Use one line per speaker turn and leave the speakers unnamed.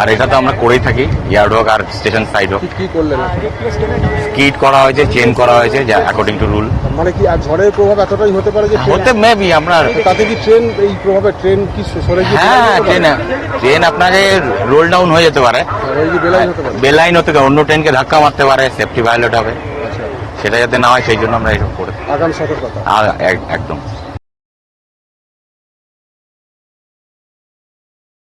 আর এটা তো আমরা করেই থাকি ইয়ার্ড হোক আর স্টেশন সাইড হোক।
কি করলেন
স্কিট করা হয়েছে চেন করা হয়েছে যা অ্যাকর্ডিং টু রুল
মানে কি আর ঝড়ের প্রভাব এতটাই হতে পারে যে
হতে মেবি আমরা
তাতে কি ট্রেন এই প্রভাবে ট্রেন কি সরে গিয়ে
হ্যাঁ ট্রেন ট্রেন আপনাকে রোল ডাউন হয়ে যেতে পারে। বেলাইন হতে পারে? অন্য ট্রেনকে ধাক্কা মারতে পারে সেফটি ভায়োলেট হবে।
আচ্ছা।
সেটা যাতে না হয় সেই জন্য আমরা এইসব করে
আগাম সতর্কতা।
একদম।